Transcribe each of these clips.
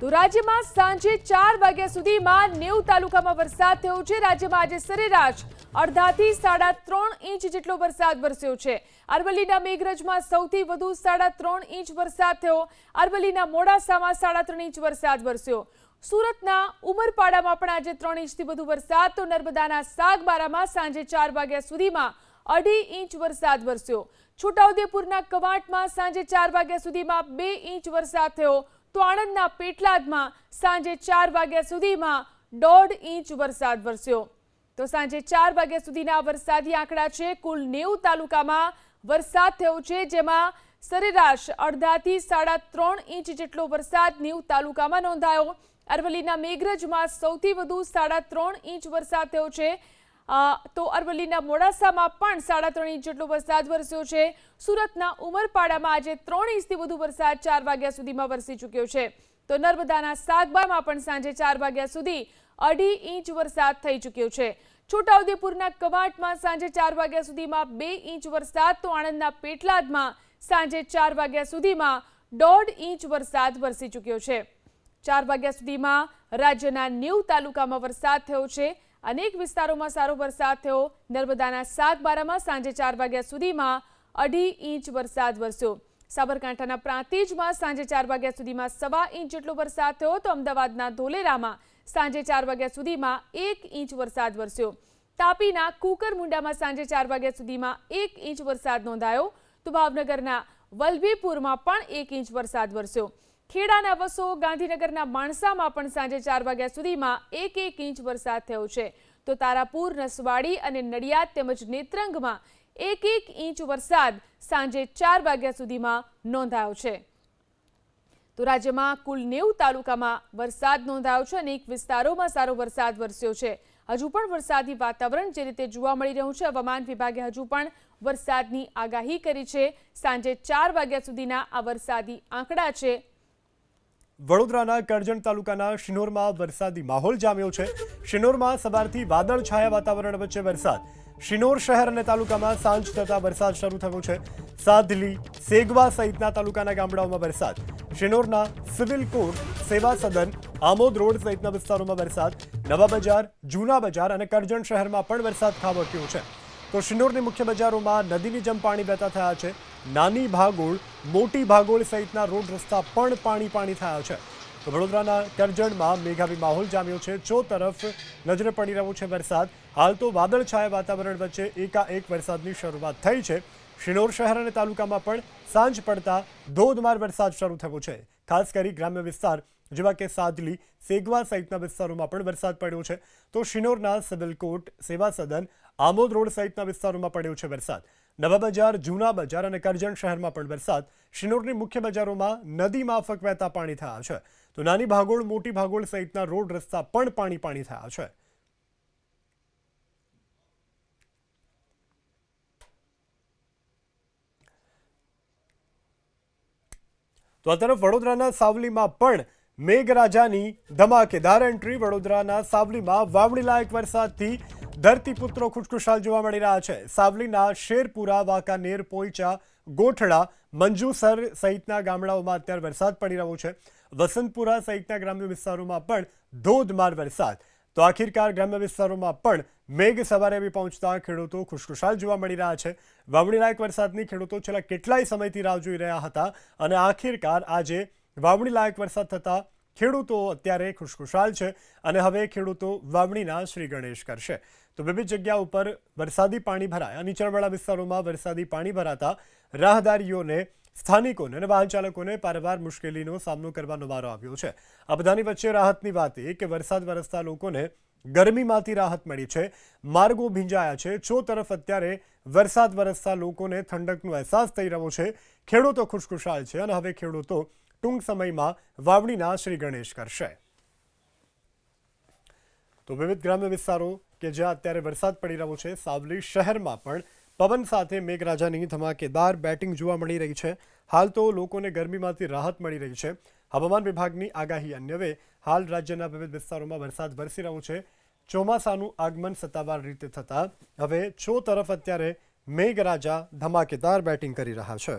તો રાજ્યમાં સાંજે ચાર વાગ્યા સુધીમાં નેવું તાલુકામાં વરસાદ થયો છે. રાજ્યમાં આજે સરેરાશ અડધાથી સાડા ત્રણ ઇંચ જેટલો વરસાદ વરસ્યો છે. અરવલ્લીના મેઘરજમાં સૌથી વધુ સાડા ત્રણ ઇંચ વરસાદ થયો. અરવલ્લીના મોડાસામાં સાડા ત્રણ ઇંચ વરસાદ વરસ્યો. સુરતના ઉમરપાડામાં પણ આજે ત્રણ ઇંચથી વધુ વરસાદ. તો નર્મદાના સાગબારામાં સાંજે ચાર વાગ્યા સુધીમાં અઢી ઇંચ વરસાદ વરસ્યો. છોટાઉદેપુરના કવાંટમાં સાંજે ચાર વાગ્યા સુધીમાં બે ઇંચ વરસાદ થયો. તો આણંદના પેટલાદમાં સાંજે ચાર વાગ્યા સુધીમાં દોઢ ઇંચ વરસાદ વરસ્યો. તો સાંજે ચાર વાગ્યા સુધીના વરસાદી આંકડા છે. કુલ નેવું તાલુકામાં વરસાદ થયો છે, જેમાં સરેરાશ અડધાથી સાડા ત્રણ ઇંચ જેટલો વરસાદ નેવું તાલુકામાં નોંધાયો. અરવલ્લીના મેઘરજમાં સૌથી વધુ સાડા ત્રણ ઇંચ વરસાદ થયો છે. તો અરવલ્લીના મોડાસામાં પણ સાડા ત્રણ ઇંચ જેટલો વરસાદ વરસ્યો છે. સુરતના ઉમરપાડામાં આજે ત્રણ ઇંચથી વધુ વરસાદ ચાર વાગ્યા સુધીમાં વરસી ચૂક્યો છે. તો નર્મદાના સાગબામાં પણ સાંજે ચાર વાગ્યા સુધી અઢી ઇંચ વરસાદ થઈ ચૂક્યો છે. છોટાઉદેપુરના કવાંટમાં સાંજે ચાર વાગ્યા સુધીમાં બે ઇંચ વરસાદ, તો આણંદના પેટલાદમાં સાંજે ચાર વાગ્યા સુધીમાં દોઢ ઇંચ વરસાદ વરસી ચૂક્યો છે. ચાર વાગ્યા સુધીમાં રાજ્યના નેવ તાલુકામાં વરસાદ થયો છે. અનેક વિસ્તારોમાં સારો વરસાદ થયો. નર્મદાના સાગબારામાં સાંજે ચાર વાગ્યા સુધીમાં અઢી ઇંચ વરસાદ વરસ્યો. સાબરકાંઠાના પ્રાંતિજમાં સાંજે ચાર વાગ્યા સુધીમાં સવા ઇંચ જેટલો વરસાદ થયો તો અમદાવાદના ધોલેરામાં સાંજે ચાર વાગ્યા સુધીમાં એક ઇંચ વરસાદ વરસ્યો. તાપીના કુકરમુંડામાં સાંજે ચાર વાગ્યા સુધીમાં એક ઇંચ વરસાદ નોંધાયો. તો ભાવનગરના વલભીપુરમાં પણ એક ઇંચ વરસાદ વરસ્યો. ખેડાના વસો ગાંધીનગરના માણસામાં પણ સાંજે ચાર વાગ્યા સુધીમાં એક એક ઇંચ વરસાદ થયો છે. તો તારાપુર, નસવાડી અને નડિયાદ તેમજ નેત્રંગમાં એક એક ઇંચ વરસાદ સાંજે ચાર વાગ્યા સુધીમાં નોંધાયો છે. તો રાજ્યમાં કુલ નેવું તાલુકામાં વરસાદ નોંધાયો છે અનેક વિસ્તારોમાં સારો વરસાદ વરસ્યો છે. હજુ પણ વરસાદી વાતાવરણ જે રીતે જોવા મળી રહ્યું છે, હવામાન વિભાગે હજુ પણ વરસાદની આગાહી કરી છે. સાંજે ચાર વાગ્યા સુધીના આ વરસાદી આંકડા છે વડોદરાના કરજણ તાલુકાના શિનોરમાં વરસાદી માહોલ જામ્યો છે. શિનોરમાં સવારથી વાદળછાયા વાતાવરણ વચ્ચે વરસાદ. શિનોર શહેર અને તાલુકામાં સાંજ થતાં વરસાદ શરૂ થયો છે. સાધલી, સેગવા સહિતના તાલુકાના ગામડાઓમાં વરસાદ. શિનોરના સિવિલ કોર્ટ સેવા સદન, આમોદ રોડ સહિતના વિસ્તારોમાં વરસાદ. નવા બજાર, જૂના બજાર અને કરજણ શહેરમાં પણ વરસાદ ખાબક્યો છે. તો શિનોરની મુખ્ય બજારોમાં નદીની જેમ પાણી વહેતા થયા છે. નાની ભાગોળ, મોટી ભાગોળ સહિતના રોડ રસ્તા પણ પાણી પાણી થયા છે. તો વડોદરાના કરજણમાં મેઘાવી માહોલ જામ્યો છે. ચો તરફ નજરે પડી રહ્યો છે વરસાદ, હાલ તો વાદળછાયા વાતાવરણ વચ્ચે એકાએક વરસાદની શરૂઆત થઈ છે. શિનોર શહેર અને તાલુકામાં પણ સાંજ પડતા ધોધમાર વરસાદ શરૂ થયો છે. ખાસ કરી ગ્રામ્ય વિસ્તાર જેવા કે સાદલી સેગવા સહિતના વિસ્તારોમાં પણ વરસાદ પડ્યો છે. તો શિનોરના સિવિલ કોર્ટ સેવા સદન, આમોદ રોડ સહિતના વિસ્તારોમાં પડ્યો છે વરસાદ. નવા બજાર, જૂના બજાર અને કરજણ શહેરમાં પણ વરસાદ. શિનોરની મુખ્ય બજારોમાં નદી માફક વહેતા પાણી થયા છે. તો નાની ભાગોળ, મોટી ભાગોળ સહિતના રોડ રસ્તા પણ પાણી પાણી થયા છે. તો આ તરફ વડોદરાના સાવલીમાં પણ મેઘરાજાની ધમાકેદાર એન્ટ્રી વડોદરાના સાવલીમાં વાવણી લાયક વરસાદથી ધરતીપુત્રો ખુશખુશાલ જોવા મળી રહ્યા છે. સાવલીના શેરપુરા, વાંકાનેર, પોઈચા, ગોઠડા, મંજુસર સહિતના ગામડાઓમાં અત્યારે વરસાદ પડી રહ્યો છે. વસંતપુરા સહિતના ગ્રામ્ય વિસ્તારોમાં પણ ધોધમાર વરસાદ. તો આખિરકાર ગ્રામ્ય વિસ્તારોમાં પણ મેઘ સવારે આવી પહોંચતા ખેડૂતો ખુશખુશાલ જોવા મળી રહ્યા છે. વાવણી લાયક વરસાદની ખેડૂતો છેલ્લા કેટલાય સમયથી રાહ જોઈ રહ્યા હતા અને આખિરકાર આજે વાવણી લાયક વરસાદ થતા ખેડૂતો અત્યારે ખુશખુશાલ છે અને હવે ખેડૂતો વાવણીના શ્રી ગણેશ કરશે. તો વિવિધ જગ્યા ઉપર વરસાદી પાણી ભરાયા. નીચાણવાળા વિસ્તારોમાં વરસાદી પાણી ભરાતા રાહદારીઓને, સ્થાનિકોને અને વાહન ચાલકોને પારવાર મુશ્કેલીનો સામનો કરવાનો વારો આવ્યો છે. આ બધાની વચ્ચે રાહતની વાત એ કે વરસાદ વરસતા લોકોને ગરમીમાંથી રાહત મળી છે. માર્ગો ભીંજાયા છે. ચો તરફ અત્યારે વરસાદ વરસતા લોકોને ઠંડકનો અહેસાસ થઈ રહ્યો છે, ખેડૂતો ખુશખુશાલ છે અને હવે ખેડૂતો ટૂંક સમયમાં વાવણીના શ્રી ગણેશ કરશે. તો વિવિધ ગ્રામ્ય વિસ્તારો કે જ્યાં અત્યારે વરસાદ પડી રહ્યો છે, સાવલી શહેરમાં પણ પવન સાથે મેઘરાજાની ધમાકેદાર બેટિંગ જોવા મળી રહી છે. હાલ તો લોકોને ગરમીમાંથી રાહત મળી રહી છે. હવામાન વિભાગની આગાહી અન્યવે હાલ રાજ્યના વિવિધ વિસ્તારોમાં વરસાદ વરસી રહ્યો છે. ચોમાસાનું આગમન સત્તાવાર રીતે થતાં હવે છો તરફ અત્યારે મેઘરાજા ધમાકેદાર બેટિંગ કરી રહ્યા છે.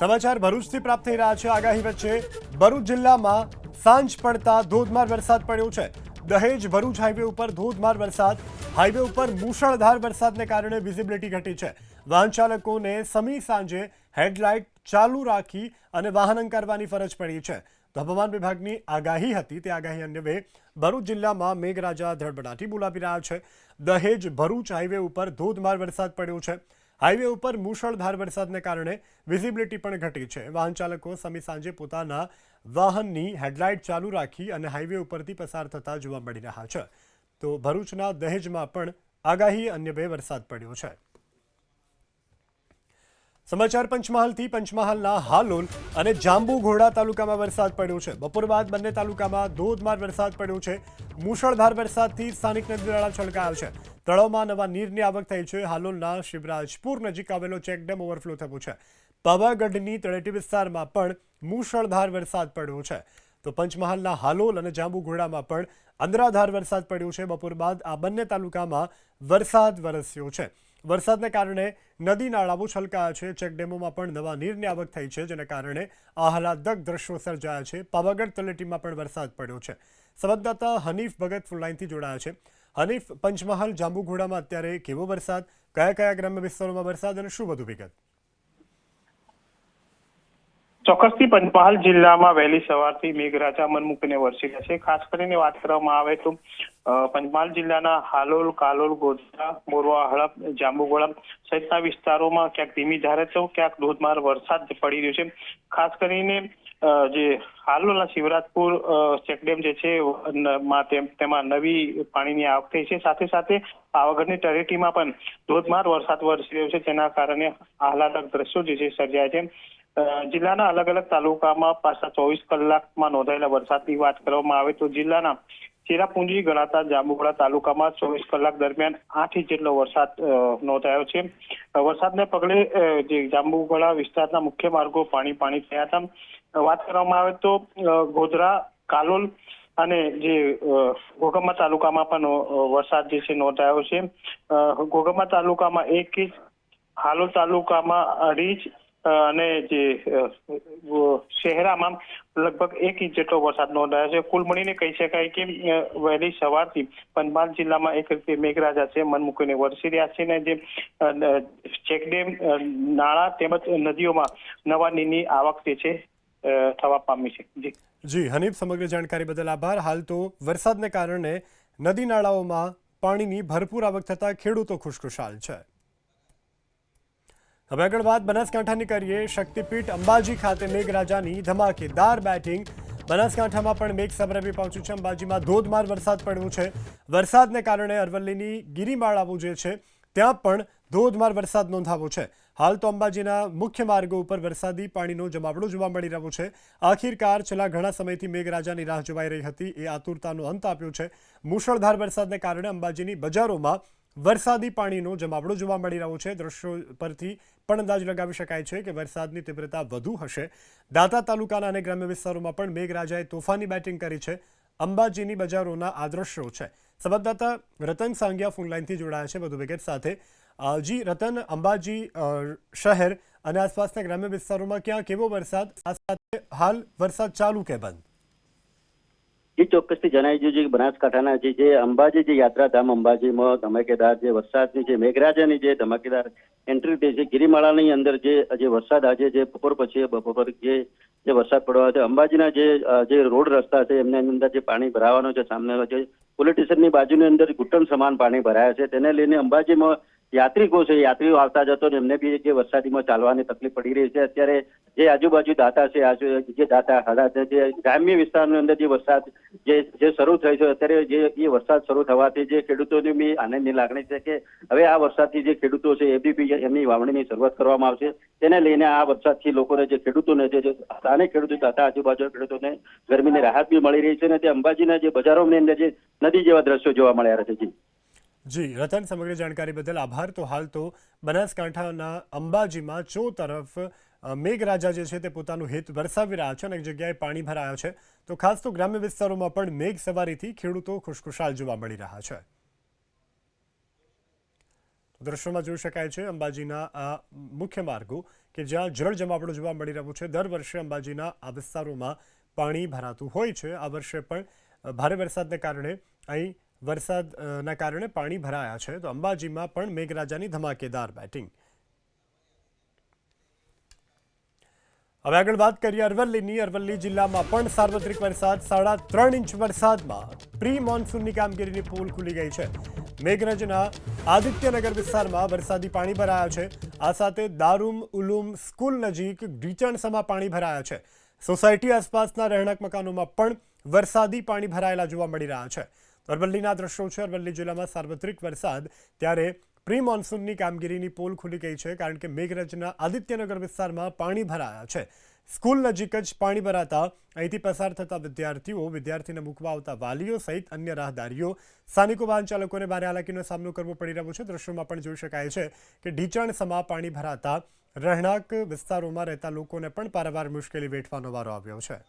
સમાચાર ભરૂચથી પ્રાપ્ત થઈ રહ્યા છે. આગાહી વચ્ચે ભરૂચ જિલ્લામાં સાંજ પડતા ધોધમાર વરસાદ પડ્યો છે. દહેજ ભરૂચ હાઈવે ઉપર ધોધમાર વરસાદ. હાઈવે ઉપર મુશળધાર વરસાદને કારણે વિઝિબિલિટી ઘટી છે. વાહન ચાલકોને સમી સાંજે હેડલાઇટ ચાલુ રાખી અને વાહન અંકારવાની ફરજ પડી છે. તો હવામાન વિભાગની આગાહી હતી. તે આગાહી અન્વયે ભરૂચ જિલ્લામાં મેઘરાજા ધડબડાટી બોલાવી રહ્યા છે. દહેજ ભરૂચ હાઈવે ઉપર ધોધમાર વરસાદ પડ્યો છે. હાઈવે ઉપર મુશળધાર વરસાદને કારણે વિઝિબિલિટી પણ ઘટી છે. વાહન ચાલકો સમી સાંજે પોતાના વાહનની હેડલાઇટ ચાલુ રાખી અને હાઈવે ઉપરથી પસાર થતા જોવા મળી રહ્યા છે. તો ભરૂચના દહેજમાં પણ આગાહી, અન્ય બે વરસાદ પડ્યો છે. સમાચાર પંચમહાલથી પંચમહાલના હાલોલ અને જાંબુઘોડા તાલુકામાં વરસાદ પડ્યો છે. બપોર બાદ બંને તાલુકામાં ધોધમાર વરસાદ પડ્યો છે. મુશળધાર વરસાદથી સ્થાનિક નદી નાળા છલકાયા છે. તળાવમાં નવા નીરની આવક થઈ છે. હાલોલના શિવરાજપુર નજીક આવેલો ચેકડેમ ઓવરફ્લો થયો છે. પાવાગઢની તળેટી વિસ્તારમાં પણ મુશળધાર વરસાદ પડ્યો છે. તો પંચમહાલના હાલોલ અને જાંબુઘોડામાં પણ અંદરાધાર વરસાદ પડ્યો છે. બપોર બાદ આ બંને તાલુકામાં વરસાદ વરસ્યો છે. વરસાદને કારણે નદી નાળાઓ છલકાયા છે. ચેકડેમોમાં પણ નવા નીરની આવક થઈ છે, જેને કારણે આહલાદક દ્રશ્યો સર્જાયા છે. પાવાગઢ તલેટીમાં પણ વરસાદ પડ્યો છે. સંવાદદાતા હનીફ ભગત ફૂલલાઇનથી જોડાયા છે. હનીફ, પંચમહાલ, જાંબુઘોડામાં અત્યારે કેવો વરસાદ? કયા કયા ગ્રામ્ય વિસ્તારોમાં વરસાદ અને શું વધુ વિગત? ચોક્કસથી પંચમહાલ જિલ્લામાં વહેલી સવારથી મેઘરાજા મનમૂકીને વરસી રહ્યા છે. ખાસ કરીને વાત કરવામાં આવે તો પંચમહાલ જિલ્લાના હાલોલ, કાલોલ, ગોધરા, મોરવા, હળપ, જાંબુગોળા સહિતના વિસ્તારોમાં ક્યાંક ધીમી ધારે તો ક્યાંક ધોધમાર વરસાદ પડી રહ્યો છે. ખાસ કરીને જે હાલોલના શિવરાજપુર ચેકડેમ જે છે તેમ- નવી પાણીની આવક થઈ છે. સાથે સાથે પાવાગઢની તળેટીમાં પણ ધોધમાર વરસાદ વરસી રહ્યો છે. તેના કારણે આહલાદક દ્રશ્યો જે છે, સર્જાય છે. જિલ્લાના અલગ અલગ તાલુકામાં પાછા ચોવીસ કલાકમાં નોંધાયેલા વરસાદની વાત કરવામાં આવે તો જિલ્લાના ચેરાપુંજી ગણાતા જાંબુગડા તાલુકામાં ચોવીસ કલાક દરમિયાન આઠ ઇંચ જેટલો વરસાદ નોંધાયો છે. વરસાદને પગલે જે જાંબુગડા વિસ્તારના મુખ્ય માર્ગો પાણી પાણી થયા હતા. વાત કરવામાં આવે તો ગોધરા કાલોલ અને જે અ, તાલુકામાં પણ વરસાદ જે છે નોંધાયો છે. ઘોગંબા તાલુકામાં એક ઇંચ હાલોલ તાલુકામાં અઢી ઇંચ અને જે શહેરામાં લગભગ એક ઇંચ જેટલો વરસાદ નોંધાયો છે. કુલ મળીને કહી શકાય કે વહેલી સવારથી પંચમહાલ જિલ્લામાં એક રીતે મેઘરાજા છે, મન મૂકીને વરસી રહ્યા છે ને જે ચેકડેમ નાળા તેમજ નદીઓમાં નવા નીરની આવક જે છે થવા પામી છે. જી. જી, હનીફ, સમગ્ર જાણકારી બદલ આભાર. હાલ તો વરસાદને કારણે નદી નાળાઓમાં પાણીની ભરપૂર આવક થતાં ખેડૂતો ખુશખુશાલ છે. હવે આગળ વાત બનાસકાંઠાની કરીએ. શક્તિપીઠ અંબાજી ખાતે મેઘરાજાની ધમાકેદાર બેટિંગ. બનાસકાંઠામાં પણ મેઘ સબરબી પહોંચ્યું છે. અંબાજીમાં ધોધમાર વરસાદ પડ્યો છે. વરસાદને કારણે અરવલ્લીની ગિરિમાળાઓ જે છે, ત્યાં પણ ધોધમાર વરસાદ નોંધાવો છે. હાલ તો અંબાજીના મુખ્ય માર્ગો ઉપર વરસાદી પાણીનો જમાવડો જોવા મળી રહ્યો છે. આખિરકાર છેલ્લા ઘણા સમયથી મેઘરાજાની રાહ જોવાઈ રહી હતી. એ આતુરતાનો અંત આપ્યો છે. મુશળધાર વરસાદને કારણે અંબાજીની બજારોમાં વરસાદી પાણીનો જમાવડો જોવા મળી રહ્યો છે. દ્રશ્યો પરથી પણ અંદાજ લગાવી શકાય છે કે વરસાદની તીવ્રતા વધુ હશે. દાંતા તાલુકાના અને ગ્રામ્ય વિસ્તારોમાં પણ મેઘરાજાએ તોફાની બેટિંગ કરી છે. અંબાજીની બજારોના આ છે. સંવાદદાતા રતન સાંગિયા ફોનલાઇનથી જોડાયા છે વધુ વિગત સાથે. જી, રતન, અંબાજી શહેર અને આસપાસના ગ્રામ્ય વિસ્તારોમાં ક્યાં કેવો વરસાદ? આ સાથે હાલ વરસાદ ચાલુ કે બંધ? એ ચોક્કસથી જણાવી દીધું છે કે બનાસકાંઠાના જે જે અંબાજી જે યાત્રાધામ અંબાજીમાં ધમાકેદાર જે વરસાદની જે મેઘરાજાની જે ધમાકેદાર એન્ટ્રી થઈ છે ગિરિમાળાની અંદર જે જે વરસાદ આજે જે બપોર પછી બપોર જે જે વરસાદ પડવા છે અંબાજીના જે જે રોડ રસ્તા છે, એમની અંદર જે પાણી ભરાવાનો છે સામે જે પોલીસ સ્ટેશનની બાજુની અંદર ઘૂંટણ સમાન પાણી ભરાયા છે. તેને લઈને અંબાજીમાં યાત્રિકો છે, યાત્રીઓ આવતા જતો એમને બી જે વરસાદીમાં ચાલવાની તકલીફ પડી રહી છે. અત્યારે જે આજુબાજુ દાતા છે, આજુ, જે દાતા હાડા જે ગ્રામ્ય વિસ્તારની અંદર જે વરસાદ જે જે શરૂ થયો છે, અત્યારે જે એ વરસાદ શરૂ થવાથી જે ખેડૂતોની બી આનંદની લાગણી છે કે હવે આ વરસાદથી જે ખેડૂતો છે એ બી એમની વાવણીની શરૂઆત કરવામાં આવશે. તેને લઈને આ વરસાદથી લોકોને જે ખેડૂતોને જે સ્થાનિક ખેડૂતો, દાતા આજુબાજુ ખેડૂતોને ગરમીની રાહત બી મળી રહી છે અને તે અંબાજીના જે બજારોની અંદર જે નદી જેવા દ્રશ્યો જોવા મળ્યા છે. જી. જી, રતન સમગ્ર જાણકારી બદલ આભાર. તો હાલ તો બનાસકાંઠાના અંબાજીમાં ચો તરફ મેઘરાજા જે છે તે પોતાનું હિત વરસાવી રહ્યા છે અને એક જગ્યાએ પાણી ભરાયા છે. તો ખાસ તો ગ્રામ્ય વિસ્તારોમાં પણ મેઘ સવારીથી ખેડૂતો ખુશખુશાલ જોવા મળી રહ્યા છે. દ્રશ્યોમાં જોઈ શકાય છે, અંબાજીના આ મુખ્ય માર્ગો કે જ્યાં જળ જમાવડો જોવા મળી રહ્યો છે. દર વર્ષે અંબાજીના આ વિસ્તારોમાં પાણી ભરાતું હોય છે. આ વર્ષે પણ ભારે વરસાદને કારણે અહીં વરસાદના કારણે પાણી ભરાયા છે, તો અંબાજીમાં પણ મેઘરાજાની ધમાકેદાર બેટિંગ. હવે આગળ વાત કરીએ અરવલ્લીની. અરવલ્લી જિલ્લામાં પણ સાર્વત્રિક વરસાદ, સાડા ત્રણ ઇંચ વરસાદમાં પ્રી મોન્સૂનની કામગીરીની પોલ ખુલી ગઈ છે. મેઘરજના આદિત્યનગર વિસ્તારમાં વરસાદી પાણી ભરાયા છે. આ સાથે દારૂમ ઉલુમ સ્કૂલ નજીક ઢીચણસમાં પાણી ભરાયા છે. સોસાયટી આસપાસના રહેણાંક મકાનોમાં પણ વરસાદી પાણી ભરાયેલા જોવા મળી રહ્યા છે. અરવલ્લીના દ્રશ્યો છે. અરવલ્લી જિલ્લામાં સાર્વત્રિક વરસાદ. ત્યારે પ્રી મોન્સૂનની કામગીરીની પોલ ખુલી ગઈ છે, કારણ કે મેઘરજના આદિત્યનગર વિસ્તારમાં પાણી ભરાયા છે. સ્કૂલ નજીક જ પાણી ભરાતા અહીંથી પસાર થતા વિદ્યાર્થીઓ, વિદ્યાર્થીને મૂકવા આવતા વાલીઓ સહિત અન્ય રાહદારીઓ, સ્થાનિકો વાહન ચાલકોને ભારે હાલાકીનો સામનો કરવો પડી રહ્યો છે. દ્રશ્યોમાં પણ જોઈ શકાય છે કે ઢીચાણ સમા પાણી ભરાતા રહેણાંક વિસ્તારોમાં રહેતા લોકોને પણ પારાવાર મુશ્કેલી વેઠવાનો વારો આવ્યો છે.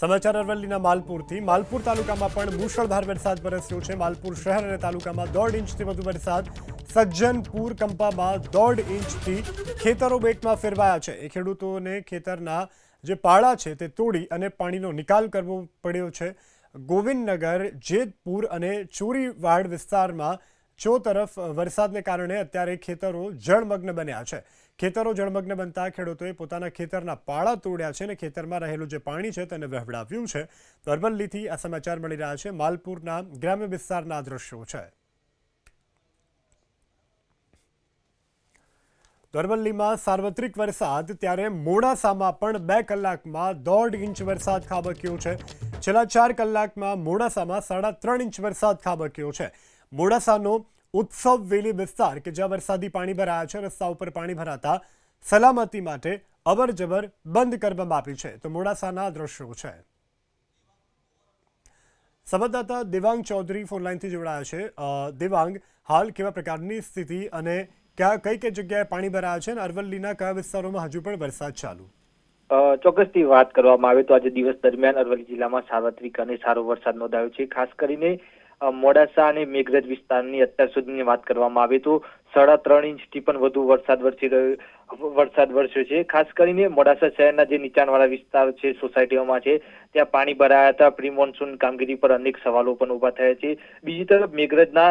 સમાચાર અરવલ્લીના માલપુરથી. માલપુર તાલુકામાં પણ મુશળધાર વરસાદ વરસ્યો છે. માલપુર શહેર અને તાલુકામાં દોઢ ઇંચથી વધુ વરસાદ. સજ્જનપુર, કંપામાં દોઢ ઇંચથી ખેતરો બેટમાં ફેરવાયા છે. એ ખેડૂતોને ખેતરના જે પાળા છે તે તોડી અને પાણીનો નિકાલ કરવો પડ્યો છે. ગોવિંદનગર, જેતપુર અને ચોરીવાડ વિસ્તારમાં ચો તરફ વરસાદને કારણે અત્યારે ખેતરો જળમગ્ન બન્યા છે. ખેતરો જળમગ્ન બનતા ખેડૂતોએ પોતાના ખેતરના પાળા તોડ્યા છે અને ખેતરમાં રહેલું જે પાણી છે તેને વહેવડાવ્યું છે. તો અરવલ્લીથી આ સમાચાર મળી રહ્યા છે. માલપુરના ગ્રામ્ય વિસ્તારના દ્રશ્યો છે. અરવલ્લીમાં સાર્વત્રિક વરસાદ, ત્યારે મોડાસામાં પણ બે કલાકમાં દોઢ ઇંચ વરસાદ ખાબક્યો છે. છેલ્લા ચાર કલાકમાં મોડાસામાં સાડા ત્રણ ઇંચ વરસાદ ખાબક્યો છે. મોડાસાનો ઉત્સવ વેલી વિસ્તાર કે જ્યાં વરસાદી પાણી ભરાયા છે, રસ્તા ઉપર પાણી ભરાતા સલામતી માટે અવરજવર બંધ કરવામાં આવી છે. તો મોડાસાના દ્રશ્યો છે. સંવાદદાતા દેવાંગ ચૌધરી ફોનલાઇનથી જોડાયા છે. દેવાંગ, હાલ કેવા પ્રકારની સ્થિતિ અને ક્યાં, કઈ કઈ જગ્યાએ પાણી ભરાયા છે અને અરવલ્લીના કયા વિસ્તારોમાં હજુ પણ વરસાદ ચાલુ? ચોક્કસથી વાત કરવામાં આવે તો આજે દિવસ દરમિયાન અરવલ્લી જિલ્લામાં સાર્વત્રિક અને સારો વરસાદ નોંધાયો છે. ખાસ કરીને મોડાસા અને મેઘરજ વિસ્તારની અત્યાર સુધીની વાત કરવામાં આવે તો સાડા ત્રણ ઇંચથી પણ વધુ વરસાદ વરસી રહ્યો વરસાદ વરસ્યો છે. ખાસ કરીને મોડાસા શહેરના જે નીચાણવાળા વિસ્તાર છે, સોસાયટીઓમાં છે, ત્યાં પાણી ભરાયા હતા. પ્રી મોન્સૂન કામગીરી પર અનેક સવાલો પણ ઊભા થયા છે. બીજી તરફ મેઘરજના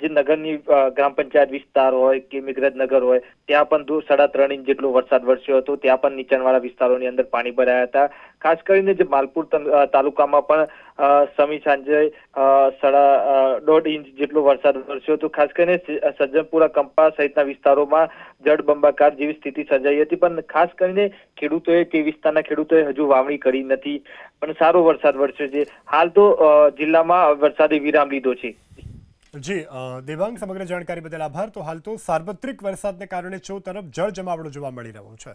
જે નગરની ગ્રામ પંચાયત વિસ્તાર હોય કે મેઘરજ નગર હોય, ત્યાં પણ સાડા ત્રણ ઇંચ જેટલો વરસાદ વરસ્યો હતો. ત્યાં પણ નીચાણવાળા વિસ્તારોની અંદર પાણી ભરાયા હતા. ખાસ કરીને જે માલપુર તાલુકામાં પણ સમી સાંજે સાડા દોઢ ઇંચ જેટલો વરસાદ વરસ્યો હતો. ખાસ કરીને સજ્જનપુરા, કંપા સહિતના વિસ્તારોમાં જળબંબાકાર જેવી સ્થિતિ સર્જાઈ હતી. પણ ખાસ કરીને ખેડૂતોએ તે વિસ્તારના ખેડૂતોએ હજુ વાવણી કરી નથી. પણ સારો વરસાદ વરસ્યો છે. હાલ તો જિલ્લામાં વરસાદે વિરામ લીધો છે. જી દેવાંગ સમગ્ર જાણકારી બદલ આભાર. તો હાલ તો સાર્વત્રિક વરસાદને કારણે ચો તરફ જળ જમાવડો જોવા મળી રહ્યો છે.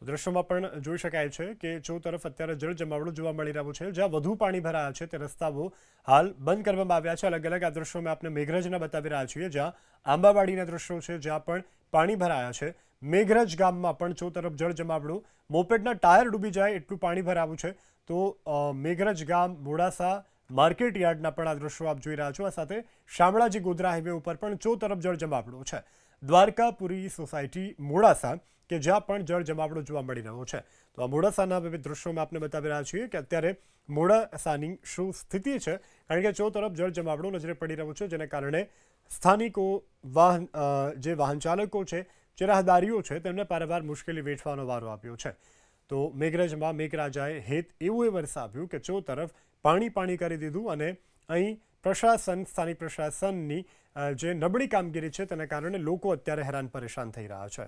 તો દ્રશ્યોમાં પણ જોઈ શકાય છે કે ચો તરફ અત્યારે જળ જમાવડો જોવા મળી રહ્યું છે, જ્યાં વધુ પાણી ભરાયા છે, તે રસ્તાઓ હાલ બંધ કરવામાં આવ્યા છે. અલગ અલગ આ દ્રશ્યોમાં આપણે મેઘરજના બતાવી રહ્યા છીએ, જ્યાં આંબાવાડીના દ્રશ્યો છે, જ્યાં પણ પાણી ભરાયા છે. મેઘરજ ગામમાં પણ ચો તરફ જળ જમાવડું, મોપેડના ટાયર ડૂબી જાય એટલું પાણી ભરાવું છે. તો મેઘરજ ગામ મોડાસા માર્કેટ યાર્ડના પણ આ દ્રશ્યો આપ જોઈ રહ્યા છો. આ સાથે શામળાજી ગોધરા હાઈવે ઉપર પણ ચો તરફ જળ જમાવડો છે. દ્વારકાપુરી સોસાયટી મોડાસા કે જ્યાં પણ જળ જમાવડો જોવા મળી રહ્યો છે. તો આ મોડાસાના વિવિધ દૃશ્યોમાં આપને બતાવી રહ્યા છીએ કે અત્યારે મોડાસાની શું સ્થિતિ છે. કારણ કે ચો તરફ જળ જમાવડો નજરે પડી રહ્યો છે, જેને કારણે સ્થાનિકો વાહન જે વાહન ચાલકો છે, જે રાહદારીઓ છે, તેમને પારવાર મુશ્કેલી વેઠવાનો વારો આપ્યો છે. તો મેઘરજમાં મેઘરાજાએ હેત એવું એ વરસાવ્યું કે ચો તરફ પાણી પાણી કરી દીધું અને અહીં પ્રશાસન, સ્થાનિક પ્રશાસનની જે નબળી કામગીરી છે, તેના કારણે લોકો અત્યારે હેરાન પરેશાન થઈ રહ્યા છે.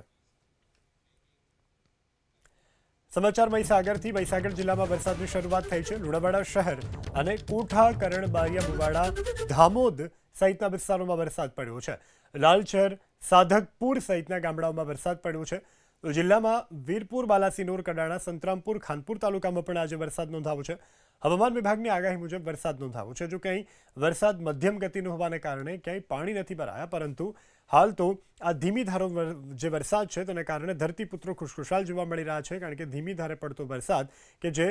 સમાચાર મહીસાગરથી. મહીસાગર જિલ્લામાં વરસાદની શરૂઆત થઈ છે. લુણાવાડા શહેર અને કોઠા કરણ બારિયા મુવાડા ધામોદ સહિતના વિસ્તારોમાં વરસાદ પડ્યો છે. લાલચર, સાધકપુર સહિતના ગામડાઓમાં વરસાદ પડ્યો છે. તો જિલ્લામાં વીરપુર, બાલાસિનોર, કડાણા, સંતરામપુર, ખાનપુર તાલુકામાં પણ આજે વરસાદ નોંધાવો છે. હવામાન વિભાગની આગાહી મુજબ વરસાદ નોંધાવો છે. જો ક્યાંય વરસાદ મધ્યમ ગતિનો હોવાને કારણે ક્યાંય પાણી નથી ભરાયા, પરંતુ હાલ તો આ ધીમી ધારો જે વરસાદ છે તેને કારણે ધરતીપુત્રો ખુશખુશાલ જોવા મળી રહ્યા છે કારણ કે ધીમી ધારે પડતો વરસાદ કે જે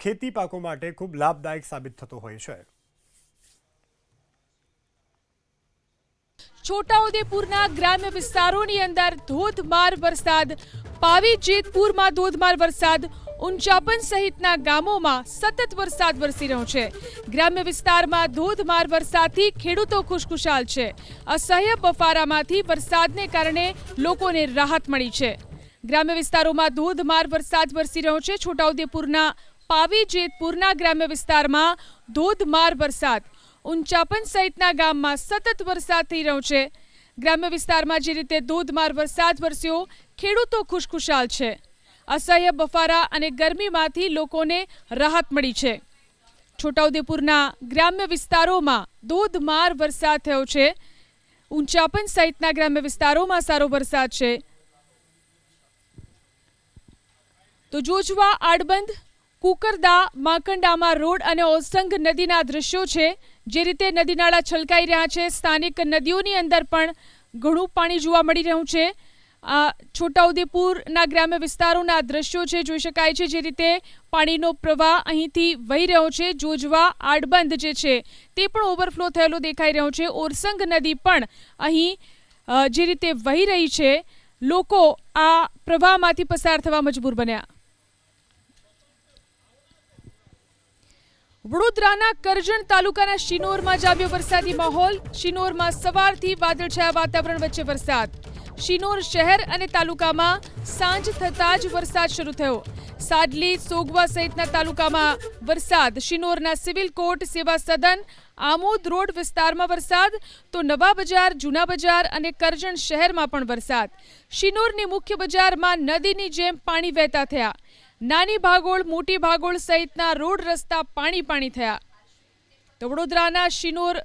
ખેતી પાકો માટે ખૂબ લાભદાયક સાબિત થતો હોય છે. છોટાઉદેપુરના ગ્રામ્ય વિસ્તારોની અંદર ધોધમાર વરસાદ. પાવી જેતપુરમાં ધોધમાર વરસાદ. ઉંચાપન સહિતના ગામોમાં સતત વરસાદ વરસી રહ્યો છે. ગ્રામ્ય વિસ્તારમાં ધોધમાર વરસાદથી ખેડૂતો ખુશખુશાલ છે. અસહ્ય બફારામાંથી વરસાદને કારણે લોકોને રાહત મળી છે. ગ્રામ્ય વિસ્તારોમાં ધોધમાર વરસાદ વરસી રહ્યો છે. છોટાઉદેપુરના પાવી જેતપુરના ગ્રામ્ય વિસ્તારમાં ધોધમાર વરસાદ. ઉંચાપન સહિતના ગામમાં સતત વરસાદ થઈ રહ્યો છે. ગ્રામ્ય વિસ્તારમાં જે રીતે ધોધમાર વરસાદ વરસ્યો, ખેડૂતો ખુશખુશાલ છે. અસહ્ય બફારા અને ગરમીમાંથી લોકોને રાહત મળી છે. છોટાઉદેપુરના ગ્રામ્ય વિસ્તારોમાં ધોધમાર વરસાદ થયો છે. ઉંચાપન સહિતના ગ્રામ્ય વિસ્તારોમાં સારો વરસાદ છે. તો જોજવા આડબંધ કુકરદા, માકંડામાં રોડ અને ઓસંગ નદીના દ્રશ્યો છે. જે રીતે નદી નાળા છલકાઈ રહ્યા છે, સ્થાનિક નદીઓની અંદર પણ ઘણું પાણી જોવા મળી રહ્યું છે. આ છોટાઉદેપુરના ગ્રામ્ય વિસ્તારોના દ્રશ્યો છે, જોઈ શકાય છે, જે રીતે પાણીનો પ્રવાહ અહીંથી વહી રહ્યો છે, જોજવા આડબંધ જે છે, તે પણ ઓવરફ્લો થયેલો દેખાઈ રહ્યો છે. ઓરસંગ નદી પણ અહીં જે રીતે વહી રહી છે, લોકો આ પ્રવાહમાંથી પસાર થવા મજબૂર બન્યા. વડોદરાના કરજણ તાલુકાના શિનોરમાં જામ્યો વરસાદી માહોલ. શિનોરમાં સવારથી વાદળછાયા વાતાવરણ વચ્ચે વરસાદ. શિનોર શહેર અને તાલુકામાં સાંજ થતાં જ વરસાદ શરૂ થયો. સાડલી, સોગવા સહિતના તાલુકામાં વરસાદ. શિનોરના સિવિલ કોર્ટ, સેવા સદન, આમોદ રોડ વિસ્તારમાં વરસાદ, તો નવા બજાર, જૂના બજાર અને કરજણ શહેરમાં પણ વરસાદ. શિનોરની મુખ્ય બજારમાં નદીની જેમ પાણી વહેતા થયા. નાની ભાગોળ, મોટી ભાગોળ સહિતના રોડ રસ્તા પાણી પાણી થયા. તો વડોદરાના શિનોર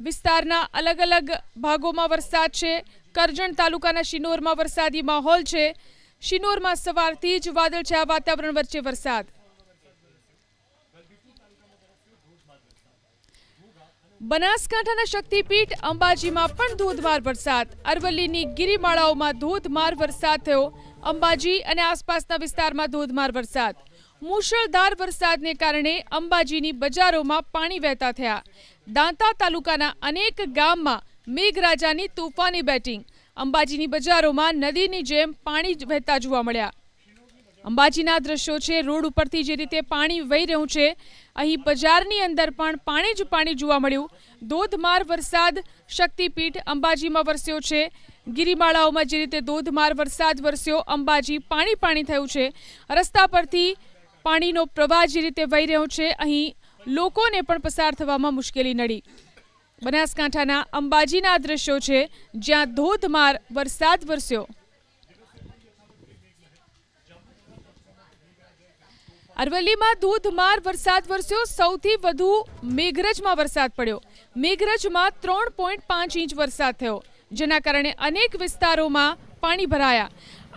વિસ્તારના અલગ અલગ ભાગોમાં વરસાદ છે. કરજણ તાલુકાના શિનોરમાં વરસાદી માહોલ છે. શિનોરમાં સવારથી જ વાદળછાયા વાતાવરણ વચ્ચે વરસાદ. બનાસકાંઠાના શક્તિપીઠ અંબાજીમાં પણ ધોધમાર વરસાદ. અરવલ્લીની ગિરિમાળાઓમાં ધોધમાર વરસાદ થયો. અંબાજી અને આસપાસના વિસ્તારમાં ધોધમાર વરસાદ. મુશળધાર વરસાદને કારણે અંબાજીની બજારોમાં પાણી વહેતા થયા. દાંતા તાલુકાના અનેક ગામમાં મેઘરાજાની તોફાની બેટિંગ. અંબાજીની બજારોમાં નદીની જેમ પાણી વહેતા જોવા મળ્યા. અંબાજીના દ્રશ્યો છે, રોડ ઉપરથી જે રીતે પાણી વહી રહ્યું છે, અહીં બજારની અંદર પણ પાણી જ પાણી જોવા મળ્યું. ધોધમાર વરસાદ શક્તિપીઠ અંબાજીમાં વરસ્યો છે. ગિરિમાળાઓમાં જે રીતે ધોધમાર વરસાદ વરસ્યો, અંબાજી પાણી પાણી થયું છે. રસ્તા પરથી પાણીનો પ્રવાહ જે રીતે વહી રહ્યો છે, અહીં લોકોને પણ પસાર થવામાં મુશ્કેલી નડી. બનાસકાંઠાના અંબાજીના દ્રશ્યો છે, જ્યાં ધોધમાર વરસાદ વરસ્યો. અરવલ્લીમાં ધોધમાર વરસાદ વરસ્યો, સૌથી વધુ મેઘરજમાં વરસાદ પડ્યો. મેઘરજમાં ત્રણ પોઈન્ટ પાંચ ઇંચ વરસાદ થયો. જેના કારણે અનેક વિસ્તારોમાં પાણી ભરાયા.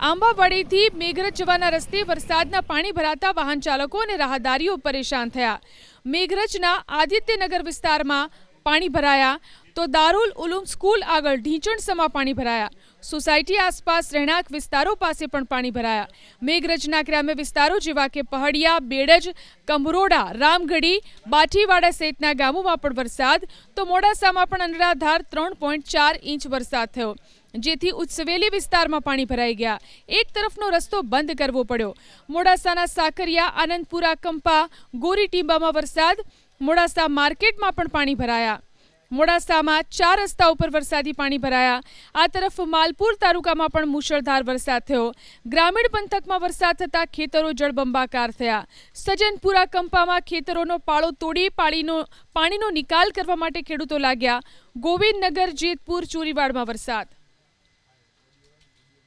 આંબાવાડીથી મેઘરજ જવાના રસ્તે વરસાદના પાણી ભરાતા વાહન ચાલકો અને રાહદારીઓ પરેશાન થયા. મેઘરજના આદિત્યનગર વિસ્તારમાં પાણી ભરાયા. તો દારૂલ ઉલુમ સ્કૂલ આગળ ઢીંચણસમાં પાણી ભરાયા. સોસાયટી આસપાસ રહેણાંક વિસ્તારો પાસે પણ પાણી ભરાયા. મેઘરજના ગ્રામ્ય વિસ્તારો જેવા કે પહડિયા, બેડજ, કંભરોડા, રામગઢી, બાઠીવાડા સહિતના ગામોમાં પણ વરસાદ, તો મોડાસામાં પણ અનરાધાર ત્રણ પોઈન્ટ ચાર ઇંચ વરસાદ થયો, જેથી ઉચ્ચવેલી વિસ્તારમાં પાણી ભરાઈ ગયા. એક તરફનો રસ્તો બંધ કરવો પડ્યો. મોડાસાના સાકરિયા, આનંદપુરા, કંપા, ગોરી ટીંબામાં વરસાદ, મોડાસા માર્કેટમાં પણ પાણી ભરાયા. મોડાસામાં ચાર રસ્તા ઉપર વરસાદી પાણી ભરાયા. આ તરફ માલપુર તાલુકામાં પણ મુશળધાર વરસાદ થયો. ગ્રામીણ પંથકમાં વરસાદ થતાં ખેતરો જળબંબાકાર થયા. સજનપુરા કંપામાં ખેતરોનો પાળો તોડી પાણીનો પાણીનો નિકાલ કરવા માટે ખેડૂતો લાગ્યા. ગોવિંદનગર, જેતપુર, ચોરીવાડમાં વરસાદ.